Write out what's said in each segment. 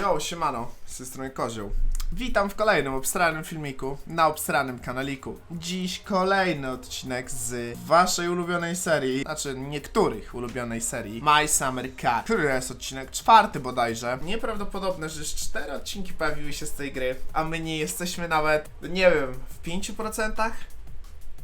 Yo, siemano, z tej strony Kozioł. Witam w kolejnym obsranym filmiku na obsranym kanaliku. Dziś kolejny odcinek z waszej ulubionej serii, znaczy niektórych ulubionej serii My Summer Car, który jest odcinek czwarty bodajże. Nieprawdopodobne, że już cztery odcinki pojawiły się z tej gry, a my nie jesteśmy nawet, nie wiem, w 5%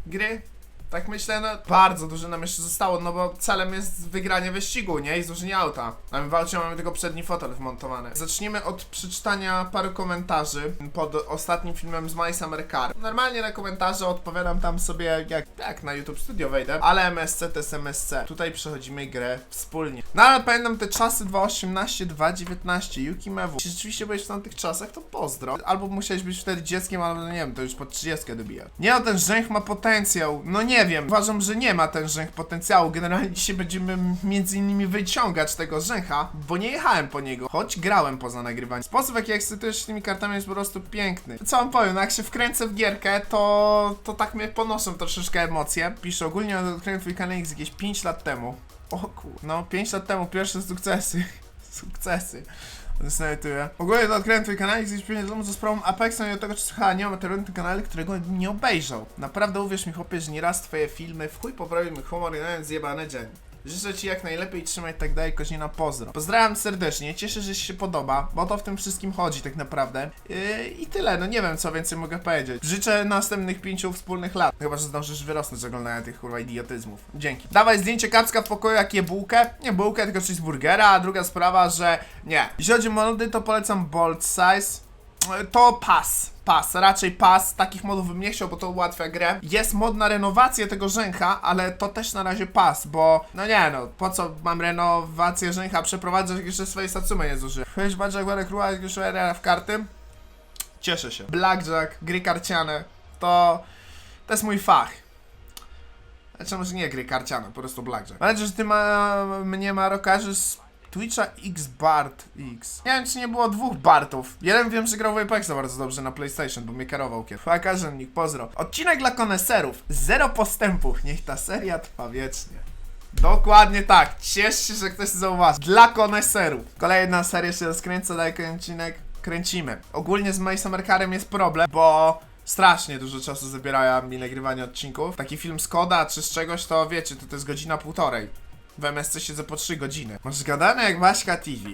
gry? Tak myślę, no bardzo dużo nam jeszcze zostało, no bo celem jest wygranie wyścigu, nie? I złożenie auta. A my walczymy, mamy tylko przedni fotel wmontowany. Zacznijmy od przeczytania paru komentarzy pod ostatnim filmem z My Summer Car. Normalnie na komentarze odpowiadam tam sobie jak, jak na YouTube Studio wejdę, ale MSC to jest MSC. Tutaj przechodzimy grę wspólnie. No ale pamiętam te czasy 2.18, 2.19, Yuki Mewu. Jeśli rzeczywiście byłeś w tamtych czasach, to pozdro. Albo musiałeś być wtedy dzieckiem, albo no nie wiem, to już pod 30 dobija. Nie, no ten rzęch ma potencjał. No nie wiem, uważam, że nie ma ten rzęch potencjału. Generalnie dzisiaj będziemy między innymi wyciągać tego rzęcha, bo nie jechałem po niego, choć grałem poza nagrywaniem. Sposób, w jaki ekscytujesz się tymi kartami jest po prostu piękny. Co wam powiem, no jak się wkręcę w gierkę, to, to tak mnie ponoszą troszeczkę emocje. Piszę ogólnie odkryłem twój kanał X jakieś 5 lat temu. O kur... No, 5 lat temu pierwsze sukcesy. sukcesy. Znajduję. Ogólnie to odkryłem twój kanał i temu za sprawą Apexa i od tego czasu chyba nie ma materiału na kanale, którego nie obejrzał. Naprawdę uwierz mi chłopie, że nieraz twoje filmy w chuj poprawił mi humor i nawet zjebany dzień. Życzę ci jak najlepiej, trzymaj tak dalej, Koźnina, pozdro. Pozdrawiam serdecznie, cieszę, że się podoba, bo to w tym wszystkim chodzi tak naprawdę. Yy, I tyle, no nie wiem co więcej mogę powiedzieć. Życzę następnych pięciu wspólnych lat. Chyba, że zdążysz wyrosnąć z oglądania tych kurwa idiotyzmów. Dzięki. Dawaj zdjęcie kapska w pokoju jak je bułkę. Nie bułkę, tylko cheeseburgera, a druga sprawa, że nie. Jeśli chodzi o mody, to polecam Bold Size. To pas. Pas, raczej pas, takich modów bym nie chciał, bo to ułatwia grę. Jest mod na renowację tego rzęcha, ale to też na razie pas, bo no nie no, po co mam renowację rzęcha przeprowadzać, jak jeszcze swojej Satsumy nie zużyłem. Chwyć Blackjack, Warek, jak już w karty. Cieszę się. Blackjack, gry karciane, to, to jest mój fach. Znaczy może nie gry karciane, po prostu blackjack. Nadzieję, że ty ma, mnie Marokarzy z Twitcha X Bart X. Nie wiem, czy nie było dwóch Bartów. Jeden wiem, że grał w Apexa bardzo dobrze na PlayStation, bo mnie kierował kiedyś. Fakarzemnik, pozdro. Odcinek dla koneserów. Zero postępów. Niech ta seria trwa wiecznie. Dokładnie tak. Ciesz się, że ktoś zauważy. Dla koneserów. Kolejna seria się rozkręca, daj odcinek. Kręcimy. Ogólnie z My Summer Carem jest problem, bo strasznie dużo czasu zabiera mi nagrywanie odcinków. Taki film z koda czy z czegoś, to wiecie, to, to jest godzina półtorej. W MSC siedzę po 3 godziny. Masz gadane jak Waśka TV.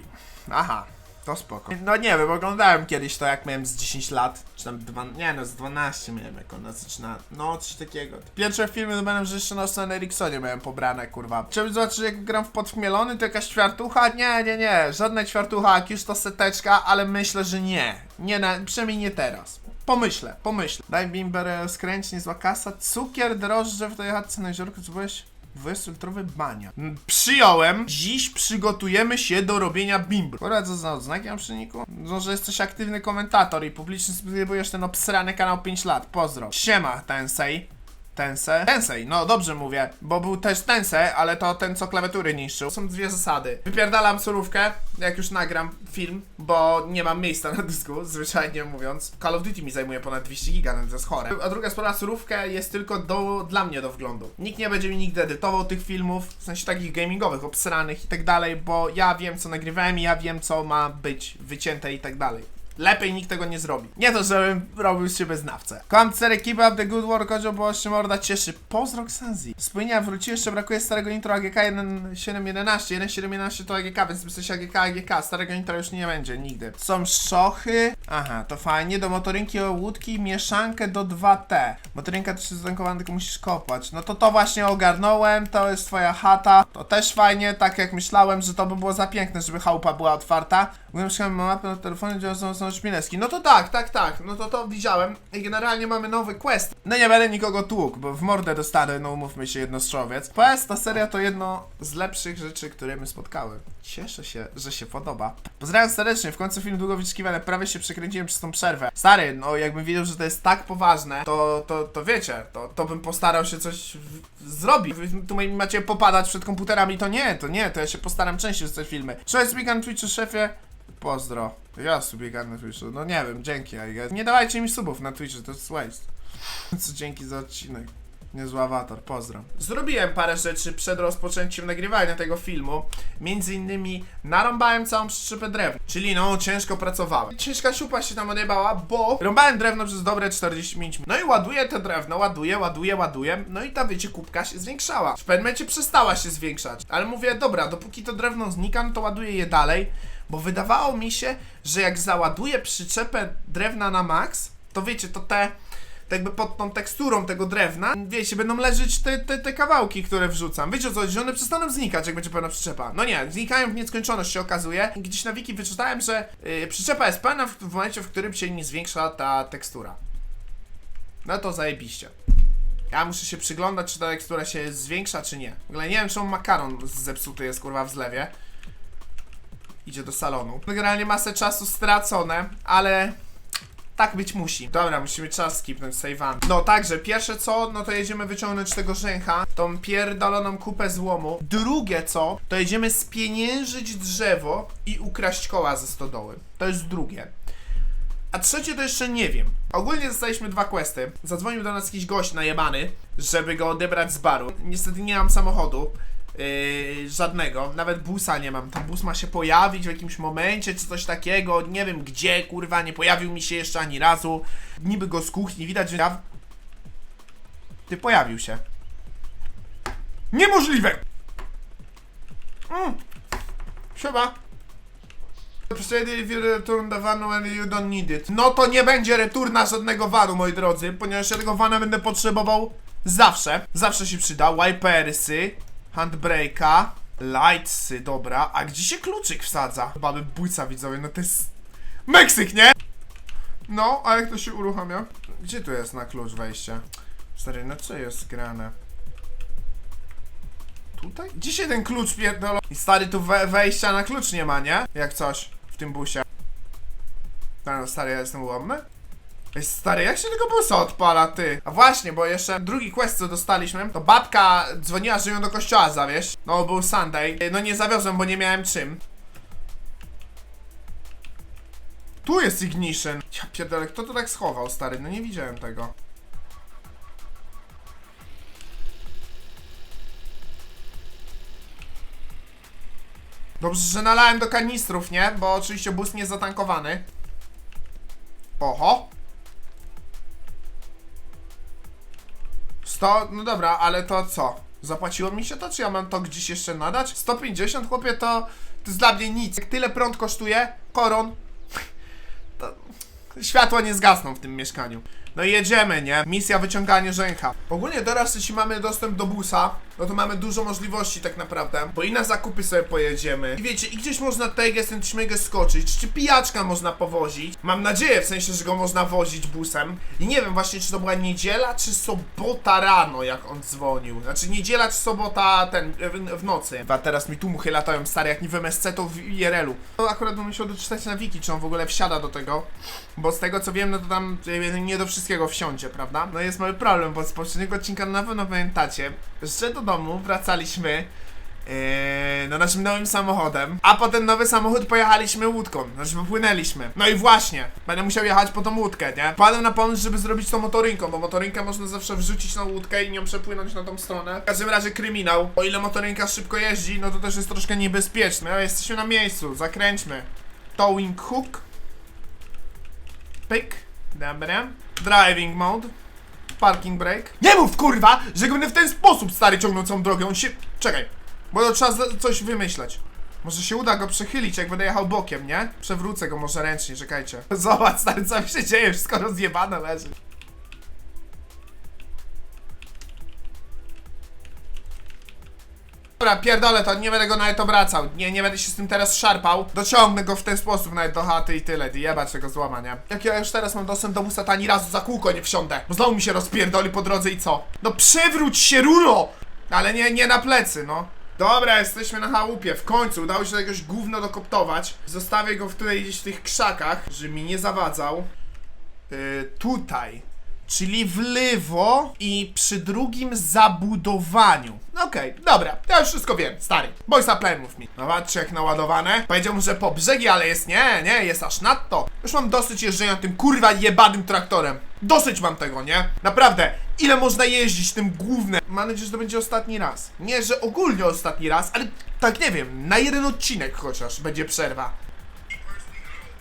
Aha, to spoko. No nie wiem, oglądałem kiedyś to jak miałem z 10 lat, czy tam dwa, nie no, z 12 miałem jak ona zaczyna, no coś takiego. Pierwsze filmy to będą, że jeszcze na Sony Ericssonie miałem pobrane, kurwa. Chciałbym zobaczyć jak gram w podchmielony, to jakaś ćwiartucha? Nie, nie, nie, żadna ćwiartucha, jak już to seteczka, ale myślę, że nie. Nie, na, przynajmniej nie teraz. Pomyślę, pomyślę. Daj bimber, skręć, niezła kasa, cukier, drożdże w tej chatce na jeziorku, co byłeś? 20-litrowy bania. Mm, Przyjąłem. Dziś przygotujemy się do robienia bimbr. Kurwa, co za odznaki mam przy niku? No, że jesteś aktywny komentator i publicznie subskrybujesz ten obsrany kanał 5 lat. Pozdro. Siema, Tensei. Tensei? Tensei, no dobrze mówię, bo był też Tensei, ale to ten, co klawiatury niszczył. Są dwie zasady. Wypierdalam surówkę, jak już nagram film, bo nie mam miejsca na dysku, zwyczajnie mówiąc. Call of Duty mi zajmuje ponad 200 giga, to jest chore. A druga sprawa, surówkę jest tylko do, dla mnie do wglądu. Nikt nie będzie mi nigdy edytował tych filmów, w sensie takich gamingowych, obsranych i tak dalej, bo ja wiem, co nagrywałem i ja wiem, co ma być wycięte i tak dalej. Lepiej nikt tego nie zrobi. Nie to, żebym robił z siebie znawcę. Kocham Cery, keep up the good work, kozioł, bo się morda cieszy. Pozdro Xanzi. Spójnia wróci, jeszcze brakuje starego nitro AGK 1711. 1711 to AGK, więc jesteś AGK, AGK. Starego nitro już nie będzie, nigdy. Są szochy. Aha, to fajnie. Do motorynki o łódki mieszankę do 2T. Motorynka też jest zatankowana, tylko musisz kopać. No to to właśnie ogarnąłem, to jest twoja chata. To też fajnie, tak jak myślałem, że to by było za piękne, żeby chałupa była otwarta. Byłem szukałem mapę na telefonie, gdzie są, są szpineski. No to tak, tak, tak. No to to widziałem. I generalnie mamy nowy quest. No nie będę nikogo tłukł, bo w mordę dostanę, no umówmy się, jednostrzowiec. PS, ta seria to jedno z lepszych rzeczy, które my spotkały. Cieszę się, że się podoba. Pozdrawiam serdecznie, w końcu film długo wyczekiwany, prawie się przekręciłem przez tą przerwę. Stary, no jakbym wiedział, że to jest tak poważne, to, to, to wiecie, to, to bym postarał się coś zrobić. Wy tu macie popadać przed komputerami, to nie, to nie, to ja się postaram częściej wrzucać filmy. Cześć, na Twitchu, szefie. Pozdro. Ja subiegam na Twitchu. No nie wiem, dzięki. I. Nie dawajcie mi subów na Twitchu, to jest waste. Co dzięki za odcinek. Niezły awatar, pozdro. Zrobiłem parę rzeczy przed rozpoczęciem nagrywania tego filmu. Między innymi narąbałem całą przyczepę drewna. Czyli no, ciężko pracowałem. Ciężka siupa się tam odjebała, bo rąbałem drewno przez dobre 45 minut. No i ładuję to drewno, ładuję, ładuję, ładuję. No i ta, wiecie, kubka się zwiększała. W pewnym przestała się zwiększać. Ale mówię, dobra, dopóki to drewno znika, no to ładuję je dalej. Bo wydawało mi się, że jak załaduję przyczepę drewna na max, to wiecie, to te jakby pod tą teksturą tego drewna, wiecie, będą leżeć te, te, te kawałki, które wrzucam. Wiecie o co chodzi, że one przestaną znikać, jak będzie pełna przyczepa. No nie, znikają w nieskończoność się okazuje. Gdzieś na wiki wyczytałem, że yy, przyczepa jest pełna w, w momencie, w którym się nie zwiększa ta tekstura. No to zajebiście. Ja muszę się przyglądać, czy ta tekstura się zwiększa, czy nie. W ogóle nie wiem, czemu makaron zepsuty jest, kurwa, w zlewie. Idzie do salonu. Generalnie masę czasu stracone, ale tak być musi. Dobra, musimy czas skipnąć save'ami. No także, pierwsze co, no to jedziemy wyciągnąć tego rzęcha, tą pierdoloną kupę złomu. Drugie co, to jedziemy spieniężyć drzewo i ukraść koła ze stodoły. To jest drugie. A trzecie to jeszcze nie wiem. Ogólnie dostaliśmy dwa questy. Zadzwonił do nas jakiś gość najebany, żeby go odebrać z baru. Niestety nie mam samochodu. Yy, żadnego, nawet busa nie mam. Ten bus ma się pojawić w jakimś momencie, czy coś takiego. Nie wiem gdzie, kurwa, nie pojawił mi się jeszcze ani razu. Niby go z kuchni widać, że ja. Ty pojawił się. Niemożliwe! Mm. Return the van when you don't need it. No to nie będzie returna żadnego vanu, moi drodzy, ponieważ ja tego vana będę potrzebował zawsze. Zawsze się przyda. Wipersy, handbrake'a, lightsy, dobra. A gdzie się kluczyk wsadza? Baby bójca widzowie, no to jest... Meksyk, nie? No, a jak to się uruchamia? Gdzie tu jest na klucz wejście? Stary, no co jest grane? Tutaj? Gdzie się ten klucz pierdolo? I stary, tu we wejścia na klucz nie ma, nie? Jak coś w tym busie. No, no stary, ja jestem ułomny? Ej, stary, jak się tego busa odpala, ty? A właśnie, bo jeszcze drugi quest, co dostaliśmy, to babka dzwoniła, że ją do kościoła zawieźć. No, był Sunday. No nie zawiozłem, bo nie miałem czym. Tu jest ignition. Ja pierdolę, kto to tak schował, stary? No nie widziałem tego. Dobrze, że nalałem do kanistrów, nie? Bo oczywiście bus nie jest zatankowany. Oho. 100, no dobra, ale to co? Zapłaciło mi się to, czy ja mam to gdzieś jeszcze nadać? 150, chłopie, to, to jest dla mnie nic. Jak tyle prąd kosztuje, koron, to światła nie zgasną w tym mieszkaniu. No i jedziemy, nie? Misja wyciąganie rzęcha. Ogólnie teraz, jeśli mamy dostęp do busa, no to mamy dużo możliwości tak naprawdę, bo i na zakupy sobie pojedziemy. I wiecie, i gdzieś można tego ten śmigę skoczyć, czy pijaczka można powozić. Mam nadzieję, w sensie, że go można wozić busem. I nie wiem właśnie, czy to była niedziela, czy sobota rano, jak on dzwonił. Znaczy niedziela, czy sobota ten, w, w nocy. A teraz mi tu muchy latają, stary, jak nie w MSC, to w IRL-u. To akurat bym musiał doczytać na wiki, czy on w ogóle wsiada do tego. Bo z tego co wiem, no to tam nie do wszystkiego wsiądzie, prawda? No jest mały problem, bo z poprzedniego odcinka na pewno pamiętacie, że do domu wracaliśmy Yy, no naszym nowym samochodem, a po ten nowy samochód pojechaliśmy łódką, znaczy popłynęliśmy. No i właśnie, będę musiał jechać po tą łódkę, nie? Padłem na pomysł, żeby zrobić to motorynką, bo motorynkę można zawsze wrzucić na łódkę i nią przepłynąć na tą stronę. W każdym razie kryminał. O ile motorynka szybko jeździ, no to też jest troszkę niebezpieczne. No, jesteśmy na miejscu, zakręćmy. Towing hook. Pyk. Dobra. Driving mode. Parking brake. Nie mów kurwa, że go będę w ten sposób stary ciągnął całą drogę. On się. Czekaj. Bo to trzeba coś wymyśleć. Może się uda go przechylić, jak będę jechał bokiem, nie? Przewrócę go może ręcznie, czekajcie. Zobacz stary, co mi się dzieje, wszystko rozjebane leży. Dobra, pierdolę to, nie będę go nawet obracał. Nie, nie będę się z tym teraz szarpał. Dociągnę go w ten sposób nawet do chaty i tyle. Jebać tego złamania. Jak ja już teraz mam dostęp do busa, to ani razu za kółko nie wsiądę. Bo znowu mi się rozpierdoli po drodze i co? No przewróć się, rulo! Ale nie, nie na plecy, no. Dobra, jesteśmy na chałupie. W końcu udało się jakiegoś gówno dokoptować. Zostawię go w tutaj gdzieś w tych krzakach, żeby mi nie zawadzał. Yy, tutaj. Czyli w lewo i przy drugim zabudowaniu. No Okej, dobra, ja już wszystko wiem, stary. Boysa plan mów mi. No patrzcie jak naładowane. Powiedział mu, że po brzegi, ale jest nie, nie, jest aż nadto. Już mam dosyć jeżdżenia tym kurwa jebanym traktorem. Dosyć mam tego, nie? Naprawdę, Ile można jeździć tym głównym? Mam nadzieję, że to będzie ostatni raz. Nie, że ogólnie ostatni raz, ale tak nie wiem, na jeden odcinek chociaż będzie przerwa.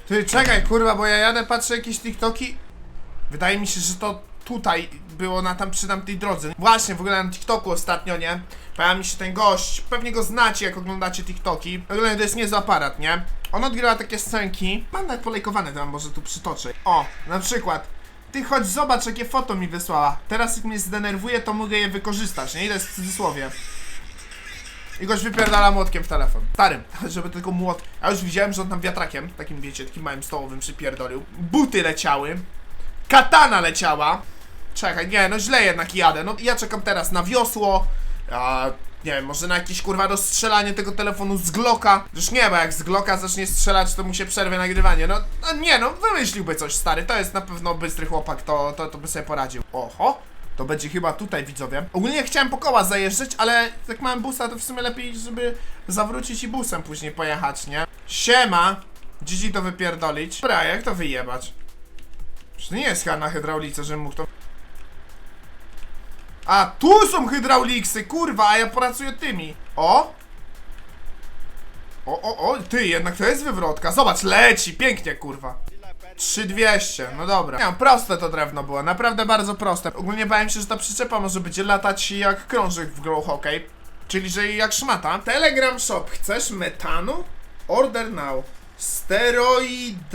Ty, czekaj, kurwa, bo ja jadę, patrzę jakieś TikToki. Wydaje mi się, że to tutaj było na tam przy tamtej drodze. Właśnie, w ogóle na TikToku ostatnio, nie? Pojawia mi się ten gość, pewnie go znacie, jak oglądacie TikToki. Ogólnie to jest niezły aparat, nie? On odgrywa takie scenki. Mam nawet polejkowane, to wam może tu przytoczę. O, na przykład. Ty chodź zobacz, jakie foto mi wysłała. Teraz jak mnie zdenerwuje, to mogę je wykorzystać, nie? I to jest w cudzysłowie. I goś wypierdala młotkiem w telefon. Starym, żeby tylko młot. Ja już widziałem, że on tam wiatrakiem, takim wiecie, takim małym stołowym przypierdolił. Buty leciały. Katana leciała. Czekaj, nie, no źle jednak jadę. No ja czekam teraz na wiosło. A, nie wiem, może na jakieś kurwa rozstrzelanie tego telefonu z Glocka. Już nie, bo jak z Glocka zacznie strzelać, to mu się przerwie nagrywanie. No, no nie, no wymyśliłby coś stary. To jest na pewno bystry chłopak, to, to, to by sobie poradził. Oho. To będzie chyba tutaj, widzowie. Ogólnie chciałem po koła zajeżdżać, ale jak mam busa, to w sumie lepiej, żeby zawrócić i busem później pojechać, nie? Siema! Dzidzi to wypierdolić. Dobra, jak to wyjebać? To nie jest chyba na hydraulice, żebym mógł to... A, tu są hydrauliksy, kurwa, a ja pracuję tymi. O! O, o, o, ty, jednak to jest wywrotka. Zobacz, leci, pięknie, kurwa. 3200, no dobra. Nie, proste to drewno było, naprawdę bardzo proste. Ogólnie bałem się, że ta przyczepa może będzie latać jak krążyk w Grow Hockey. Czyli, że jak szmata. Telegram Shop, chcesz metanu? Order now. Steroid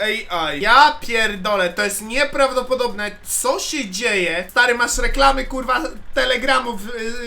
AI. Ja pierdolę, to jest nieprawdopodobne. Co się dzieje? Stary, masz reklamy, kurwa, telegramów,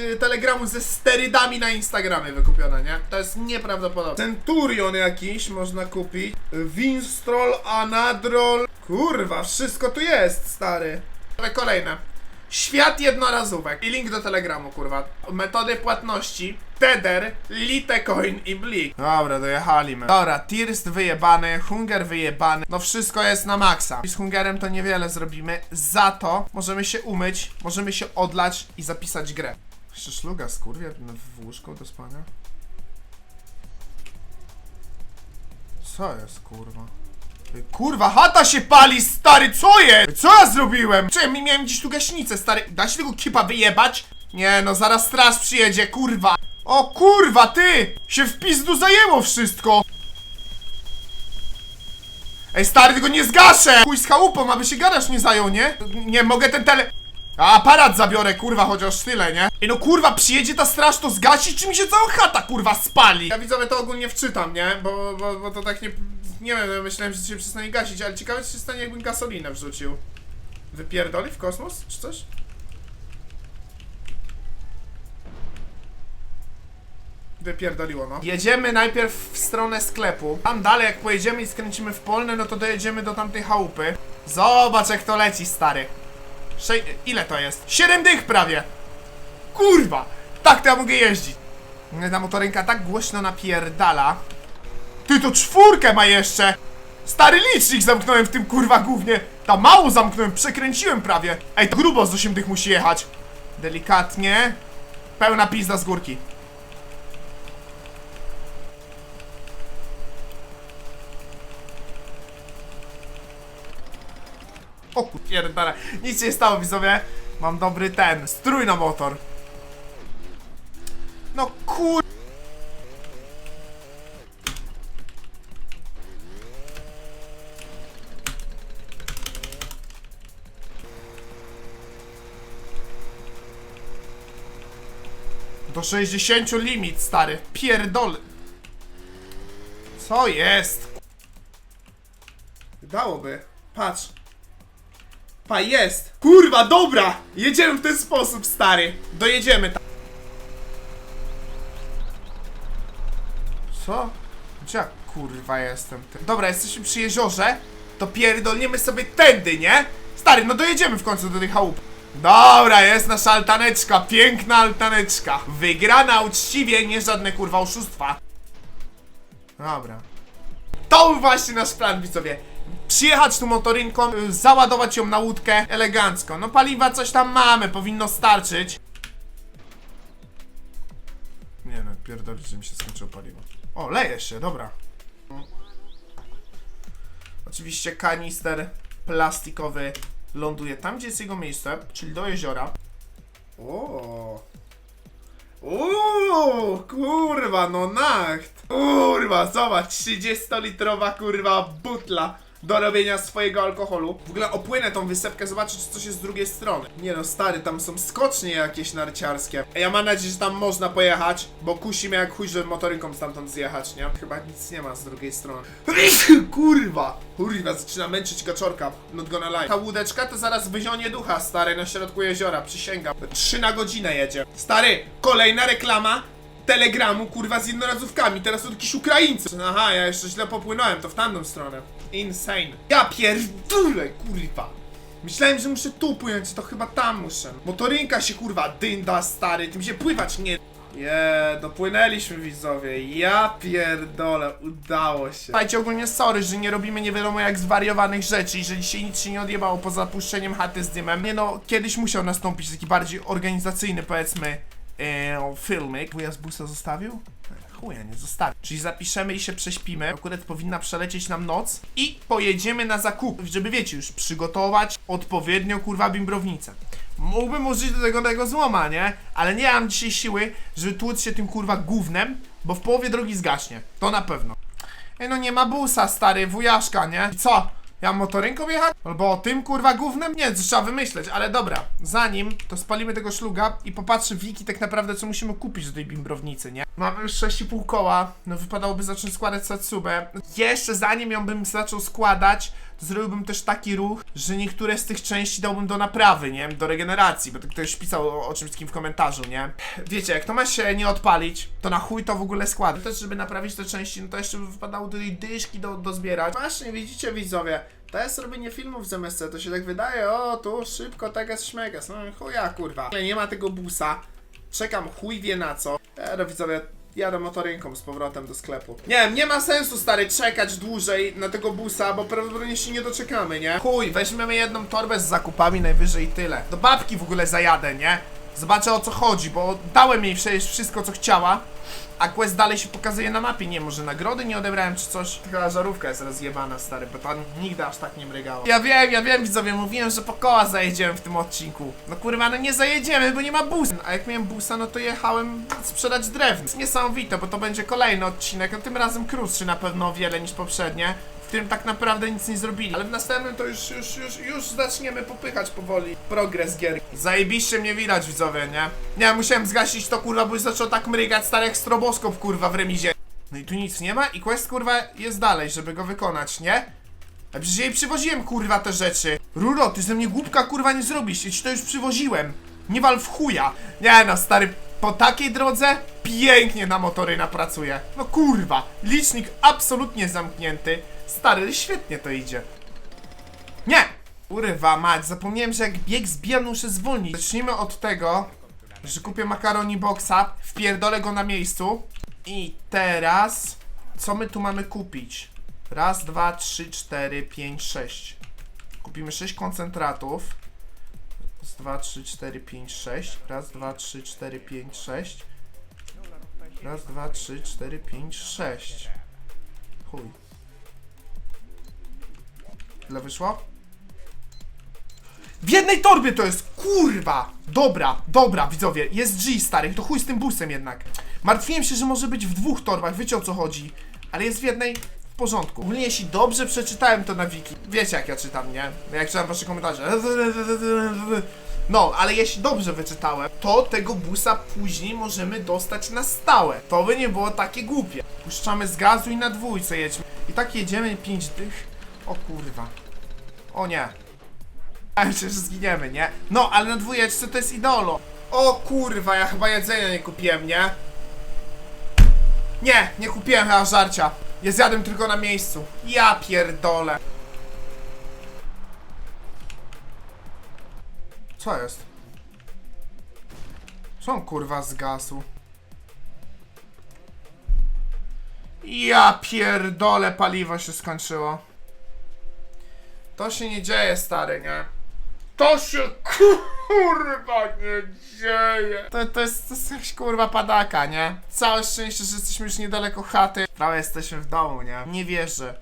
yy, telegramu ze sterydami na Instagramie wykupione, nie? To jest nieprawdopodobne. Centurion jakiś można kupić. Winstrol, Anadrol. Kurwa, wszystko tu jest, stary. Ale kolejne. Świat jednorazówek i link do telegramu, kurwa. Metody płatności. Tether, Litecoin i Blik. Dobra, dojechali my. Dobra, Tirst wyjebany, Hunger wyjebany. No wszystko jest na maksa. I z Hungerem to niewiele zrobimy. Za to możemy się umyć, możemy się odlać i zapisać grę. Jeszcze szluga skurwie w łóżko do spania. Co jest, kurwa? Kurwa, chata się pali, stary, co jest? Co ja zrobiłem? Czy mi miałem gdzieś tu gaśnicę, stary? Da się tego kipa wyjebać? Nie, no zaraz straż przyjedzie, kurwa. O kurwa, ty! Się w pizdu zajęło wszystko! Ej, stary, tego nie zgaszę! Chuj z chałupą, aby się garaż nie zajął, nie? Nie, mogę ten tele... A, aparat zabiorę, kurwa, chociaż tyle, nie? Ej, no kurwa, przyjedzie ta straż, to zgasi, czy mi się cała chata, kurwa, spali? Ja widzowie to ogólnie wczytam, nie? Bo, bo, bo to tak nie... Nie wiem, ja myślałem, że się przestanie gasić, ale ciekawe, co się stanie, jakbym gasolinę wrzucił. Wypierdoli w kosmos, czy coś? Wypierdoliło, no. Jedziemy najpierw w stronę sklepu. Tam dalej, jak pojedziemy i skręcimy w polne, no to dojedziemy do tamtej chałupy. Zobacz, jak to leci, stary. Sze ile to jest? 7 dych prawie! Kurwa! Tak to ja mogę jeździć. Ta motorynka tak głośno napierdala. Ty to czwórkę ma jeszcze! Stary licznik zamknąłem w tym kurwa głównie. Tam mało zamknąłem, przekręciłem prawie. Ej, to grubo z 8 dych musi jechać. Delikatnie. Pełna pizda z górki. O pierdolę, nic się nie stało widzowie Mam dobry ten, strój na motor No kur... Do 60 limit, stary. Pierdol. Co jest? Dałoby. Patrz. Pa, jest! Kurwa, dobra! Jedziemy w ten sposób, stary. Dojedziemy tam. Co? Gdzie ja kurwa jestem? Ty? Dobra, jesteśmy przy jeziorze. To pierdolniemy sobie tędy, nie? Stary, no dojedziemy w końcu do tej chałupy. Dobra, jest nasza altaneczka, piękna altaneczka. Wygrana uczciwie, nie żadne kurwa oszustwa. Dobra. To był właśnie nasz plan, widzowie. Przyjechać tu motorynką, y, załadować ją na łódkę elegancko. No paliwa coś tam mamy, powinno starczyć. Nie no, pierdolić, że mi się skończyło paliwo. O, leje się, dobra. Oczywiście kanister plastikowy ląduje tam, gdzie jest jego miejsce, czyli do jeziora. O. Uuu, kurwa, no nacht. Kurwa, zobacz, 30-litrowa kurwa butla do robienia swojego alkoholu. W ogóle opłynę tą wysepkę, czy coś jest z drugiej strony. Nie no, stary, tam są skocznie jakieś narciarskie. Ja mam nadzieję, że tam można pojechać, bo kusi mnie jak chuj, żeby motorynką stamtąd zjechać, nie? Chyba nic nie ma z drugiej strony. Kurwa! Kurwa, zaczyna męczyć kaczorka. Not gonna lie. Ta łódeczka to zaraz wyzionie ducha, stary, na środku jeziora, przysięgam. Trzy na godzinę jedzie. Stary, kolejna reklama telegramu, kurwa, z jednorazówkami. Teraz od jakichś Ukraińców. Aha, ja jeszcze źle popłynąłem, to w tamtą stronę. Insane. Ja pierdolę, kurwa. Myślałem, że muszę tu płynąć, to chyba tam muszę. Motorynka się kurwa dynda, stary, tym się pływać nie... Je, dopłynęliśmy widzowie, ja pierdolę, udało się. Słuchajcie, ogólnie sorry, że nie robimy nie wiadomo jak zwariowanych rzeczy i że dzisiaj nic się nie odjebało poza puszczeniem chaty z dymem. Nie no, kiedyś musiał nastąpić taki bardziej organizacyjny, powiedzmy, e, filmik. Wuja z busa zostawił? Chuja, nie zostawi. Czyli zapiszemy i się prześpimy. Akurat powinna przelecieć nam noc i pojedziemy na zakup, żeby wiecie, już przygotować odpowiednio kurwa bimbrownicę. Mógłbym użyć do tego tego złoma, nie? Ale nie mam dzisiaj siły, żeby tłuc się tym kurwa gównem, bo w połowie drogi zgaśnie. To na pewno. Ej, no nie ma busa, stary, wujaszka, nie? I co? Ja motorynką jechać? Albo tym kurwa gównem? Nie, to trzeba wymyśleć, ale dobra. Zanim, to spalimy tego szluga i popatrzy Wiki tak naprawdę, co musimy kupić do tej bimbrownicy, nie? Mamy już 6,5 koła, no wypadałoby zacząć składać Satsubę. Jeszcze zanim ją bym zaczął składać, zrobiłbym też taki ruch, że niektóre z tych części dałbym do naprawy, nie? Do regeneracji, bo to ktoś pisał o, o czymś takim w komentarzu, nie? Wiecie, jak to ma się nie odpalić, to na chuj to w ogóle składa. Też, żeby naprawić te części, no to jeszcze by wypadało tutaj dyszki do, do zbierać. Właśnie, widzicie widzowie, to jest robienie filmów z MSC, to się tak wydaje, o tu szybko, teges, szmeges, no chuja kurwa. Nie ma tego busa, czekam chuj wie na co. E, no widzowie, jadę motorynką z powrotem do sklepu. Nie wiem, nie ma sensu stary czekać dłużej na tego busa, bo prawdopodobnie się nie doczekamy, nie? Chuj, weźmiemy jedną torbę z zakupami najwyżej tyle. Do babki w ogóle zajadę, nie? Zobaczę o co chodzi, bo dałem jej przecież wszystko co chciała. A quest dalej się pokazuje na mapie, nie, może nagrody nie odebrałem czy coś? Chyba żarówka jest rozjebana, stary, bo tam nigdy aż tak nie mrygało. Ja wiem, ja wiem, widzowie, mówiłem, że po koła zajedziemy w tym odcinku. No kurwa, no nie zajedziemy, bo nie ma busa. A jak miałem busa, no to jechałem sprzedać drewno. Jest niesamowite, bo to będzie kolejny odcinek, no tym razem krótszy na pewno o wiele niż poprzednie. Którym tak naprawdę nic nie zrobili. Ale w następnym to już, już, już, już zaczniemy popychać powoli progres gier. Zajebiście mnie widać, widzowie, nie? Nie, musiałem zgasić to, kurwa, bo już zaczął tak mrygać stary jak stroboskop, kurwa, w remizie. No i tu nic nie ma i quest, kurwa, jest dalej, żeby go wykonać, nie? A przecież jej przywoziłem, kurwa, te rzeczy. Ruro, ty ze mnie głupka, kurwa, nie zrobisz, ja ci to już przywoziłem. Nie wal w chuja. Nie no, stary, po takiej drodze pięknie na motoryna pracuje. No kurwa, licznik absolutnie zamknięty. Stary, świetnie to idzie. Nie! Kurwa mać, zapomniałem, że jak bieg zbijam, muszę zwolnić. Zacznijmy od tego, że kupię makaroni boxa, wpierdolę go na miejscu. I teraz, co my tu mamy kupić? Raz, dwa, trzy, cztery, pięć, sześć. Kupimy sześć koncentratów. Raz, dwa, trzy, cztery, pięć, sześć. Raz, dwa, trzy, cztery, pięć, sześć. Raz, dwa, trzy, cztery, pięć, sześć. Chuj. Ile wyszło? W jednej torbie to jest, kurwa! Dobra, dobra, widzowie, jest G, stary, to chuj z tym busem jednak. Martwiłem się, że może być w dwóch torbach, wiecie o co chodzi. Ale jest w jednej, w porządku. Ogólnie jeśli dobrze przeczytałem to na wiki, wiecie jak ja czytam, nie? Jak czytam wasze komentarze. No, ale jeśli dobrze wyczytałem, to tego busa później możemy dostać na stałe. To by nie było takie głupie. Puszczamy z gazu i na dwójce jedźmy. I tak jedziemy 5 dych. O kurwa. O nie. A myślę, że zginiemy, nie? No, ale na dwójeczce to jest idolo. O kurwa, ja chyba jedzenia nie kupiłem, nie? Nie, nie kupiłem chyba żarcia. Je zjadłem tylko na miejscu. Ja pierdolę. Co jest? Co on kurwa zgasł? Ja pierdolę, paliwo się skończyło. To się nie dzieje, stary, nie? To się kurwa nie dzieje. To, to, jest, to jest jakaś kurwa padaka, nie? Całe szczęście, że jesteśmy już niedaleko chaty. Prawie jesteśmy w domu, nie? Nie wierzę,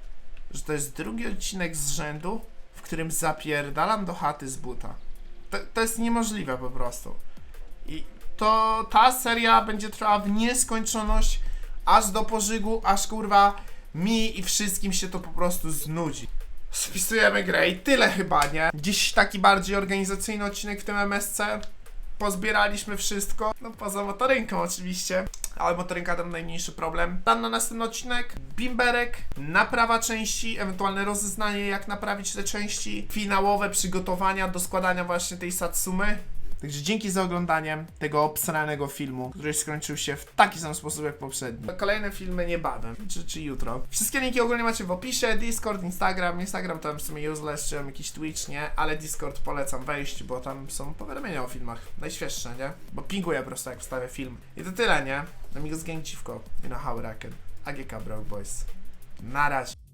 że to jest drugi odcinek z rzędu, w którym zapierdalam do chaty z buta. To, to jest niemożliwe po prostu. I to ta seria będzie trwała w nieskończoność, aż do pożygu, aż kurwa mi i wszystkim się to po prostu znudzi. Spisujemy grę i tyle chyba, nie? Dziś taki bardziej organizacyjny odcinek w tym MSC. Pozbieraliśmy wszystko, no poza motorynką oczywiście, ale motorynka tam najmniejszy problem. Plan na następny odcinek, bimberek, naprawa części, ewentualne rozeznanie jak naprawić te części, finałowe przygotowania do składania właśnie tej Satsumy. Także dzięki za oglądanie tego obsranego filmu, który skończył się w taki sam sposób jak poprzedni. Kolejne filmy niebawem, czy, czy jutro. Wszystkie linki ogólnie macie w opisie, Discord, Instagram. Instagram to w sumie useless, czy tam jakiś Twitch, nie? Ale Discord polecam wejść, bo tam są powiadomienia o filmach. Najświeższe, nie? Bo pinguję po prostu jak wstawię film. I to tyle, nie? Amigos Gang Dziwko. You know how I reckon. AGK Broke Boys. Na razie.